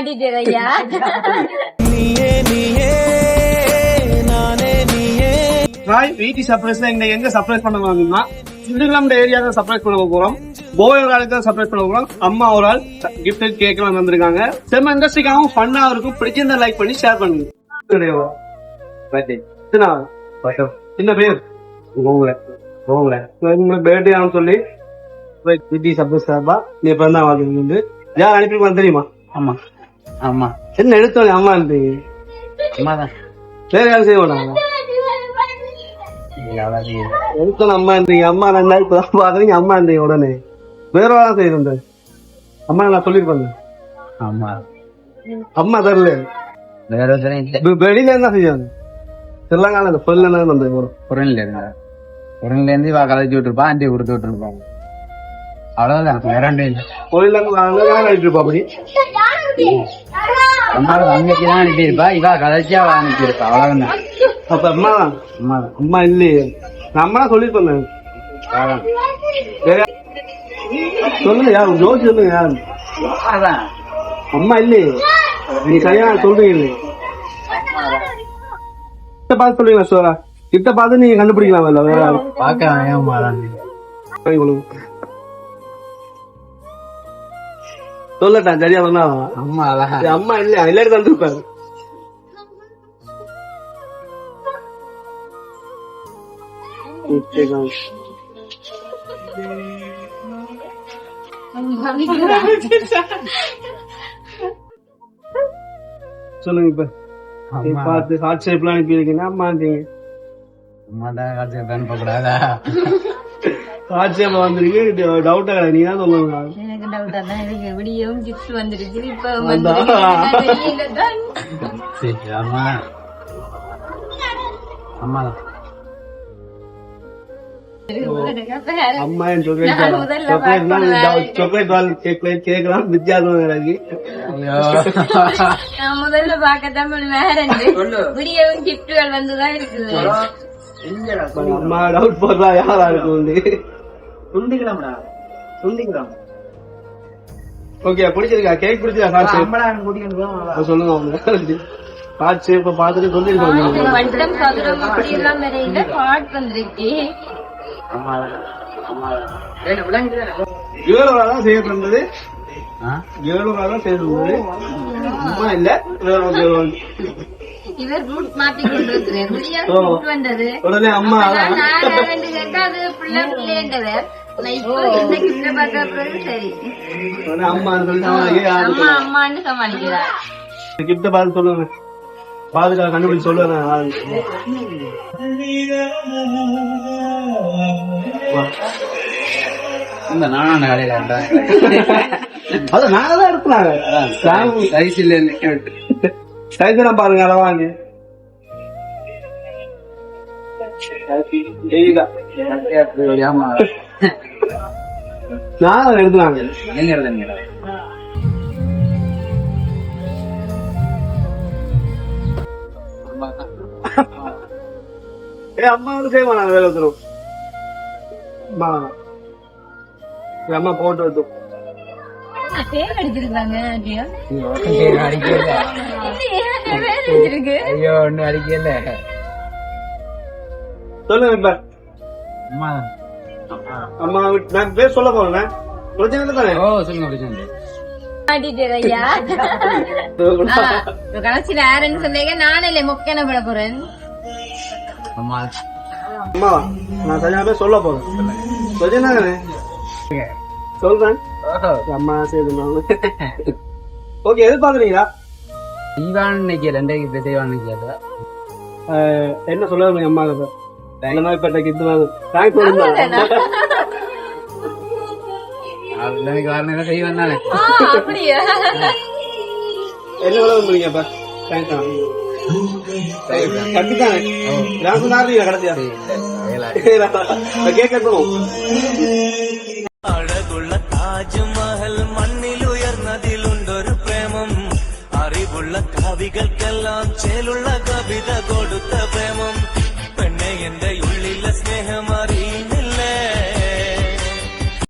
மாட்டிட்டேன் ஐயா ராய் வீட்டி சர்ப்ரைஸ்ல இந்த எங்க சர்ப்ரைஸ் பண்ண போறோம்னா சிந்துகிலாம் ஏரியாவில் சர்ப்ரைஸ் பண்ண போறோம். கோவை ஒரு ஆளுக்கு சர்ப்ரைஸ் பண்ண போறோம். அம்மா ஒரு ஆள் கிஃப்ட் கேட்கலாம் வந்திருக்காங்க செம்ம இன்ட்ரெஸ்டிங்காகவும் ஃபன்னா இருக்கும். பிடிச்சிருந்தா லைக் பண்ணி ஷேர் பண்ணுங்க. ஆள்? என்ன பேர்? கோகுல கோகுல உங்களுக்கு பர்த்டே ஆகும் சொல்லி வீட்டி சர்ப்ரைஸ் சார்பா நீ பிறந்தா வந்து யார் அனுப்பிருப்பான்னு தெரியுமா? ஆமா. ஆமா. என்ன எடுத்தோம் அம்மா இருந்தீங்க அம்மா தான் வேற யாரும் செய்ய மாட்டாங்க எடுத்தோம் அம்மா இருந்தீங்க அம்மா ரெண்டு நாள் இப்பதான் பாக்குறீங்க அம்மா இருந்தீங்க உடனே. வேற வேலை செய்யுது அம்மா நான் சொல்லிருப்பேன் ஆமா. அம்மா தரல. வேற வெளியில என்ன செய்யாங்க தெலங்கானா இந்த பொருள் வரும். பொருள்ல இருந்தா. பொருள்ல இருந்து இவா கலைச்சு விட்டுருப்பா ஆண்டி கொடுத்து விட்டுருப்பாங்க. அவ்வளவுதான் வேற இல்லை. பொருள் அங்க இருப்பா அப்படி. அம்மா அன்னைக்கு தான் அனுப்பியிருப்பா. இவா கலைச்சி அவ அனுப்பியிருப்பா. அவ்வளவுதான். அப்ப அம்மா தான் அம்மா தான் அம்மா இல்லையே அவ்வளவுதான். வேற சொல்லுங்க யார்? ஜோசி சொல்லுங்க யார்? அதான் அம்மா இல்லையே. நீ சரியா சொல்றீங்க இல்லையே கிட்ட பார்த்து சொல்லுங்க சோரா கிட்ட பார்த்து நீங்க கண்டுபிடிக்கலாம் வேற பார்க்க ஏன் சொல்லட்டான் சரியா சொன்னா? அம்மா அம்மா இல்ல எல்லாரும் தந்துருப்பாரு சொல்லுங்க இப்ப. பார்த்து ஹார்ட் ஷேப்லாம் அனுப்பியிருக்கீங்க அம்மா இருந்தீங்க அம்மா தான் கலைச்சி அனுப்ப கூடாதா ஹார்ட் ஷேப் வந்திருக்கு டவுட்டா கிடையாது நீ தான் சொல்லணும். எனக்கு டவுட்டா தான் இருக்கு விடியவும் கிஃப்ட் வந்துருச்சு இப்ப அதான். சரி அம்மா. அம்மா. தான் அம்மா என் சாக்லேட் நான் முதல்ல சாக்லேட் பார்க்கணும். சாக்லேட் வால் கேக் கேட்கலாம். வித்தியாசம் எனக்கு ஐயோ. நான் முதல்ல பார்க்கத்தான் வேற விடியவும் கிஃப்ட்கள் வந்துதான் இருக்குது. அம்மா டவுட் போடுறா. யாரா இருக்கும் துண்டிக்கலாம்டா. துண்டிக்கலாம். ஓகே பிடிச்சிருக்கா? கேக் அம்மடா குடிக்கணும் சொல்லுங்க அவங்க. ஹார்ட் ஷேப் பார்த்துட்டு சொல்லிருக்கோம் வட்டம் சதுரம் அப்படி எல்லாம் வரையில பாட் வந்திருக்கு அம்மா அம்மா விளங்கிட்டு ஏழூரா தான் ஆ? ஏழூரா தான் பண்றது அம்மா இல்ல வேற. இவர் ரூட் மாத்தி கொண்டு வந்தது. உடனே அம்மா. நான் கேட்டா அது பிள்ளை பிள்ளைன்றவர். நான் கிஃப்ட பார்த்த சொல்லுங்க. பாதுகா கண்டுபிடிச்சு சொல்லுவேன் இந்த நானும் இருந்தேன் அது நாங்க தான் எடுத்துனாங்க ரைஸ்ல நிக்க விட்டு. சைஸ்லாம் பாருங்க அதை வாங்கி. ஆமா நான் அதை எடுத்துனாங்க எங்க இருந்தீங்க ஏ அம்மா வந்து செய்ய மாட்டாங்க வேலை ஒருத்தரும் அம்மா. என் அம்மா போட்டு அடிக்கல. சொல்லுங்க இப்ப. அம்மா நான் பேர் சொல்ல போறேன் பிரச்சனை தானே? ஓ சொல்லுங்க பிரச்சனை கடைசியில யாருன்னு சொன்னீங்க நானே இல்லை மொக்கன பட போறேன்? அம்மா. அம்மா நான் சரியான சொல்ல போறேன். பிரச்சனை தானே? சொல்றேன். அம்மா செய்து ஓகே எதிர்பார்க்குறீங்களா? தீவான் நிக்கல ரெண்டே இப்ப தீவான் நிக்கல என்ன சொல்ல எங்க அம்மா? கித்து தேங்க்ஸ் கல்யாணிக்கு வரணுங்க கை வந்தானே அப்படியா என்ன உழவு முடியுங்கப்பா தேங்க்ஸ் கண்டிப்பாங்க நான் நாரியா கிடைச்சா கேட்கணும் അഴകുള്ള താജ്മഹൽ മണ്ണിൽ ഉയർന്നതിലുണ്ടൊരു പ്രേമം. അറിവുള്ള കവികൾക്കെല്ലാം ചേലുള്ള കവിത കൊടുത്ത പ്രേമം. പെണ്ണെ എന്റെ ഉള്ളിലെ സ്നേഹം അറിയുന്ന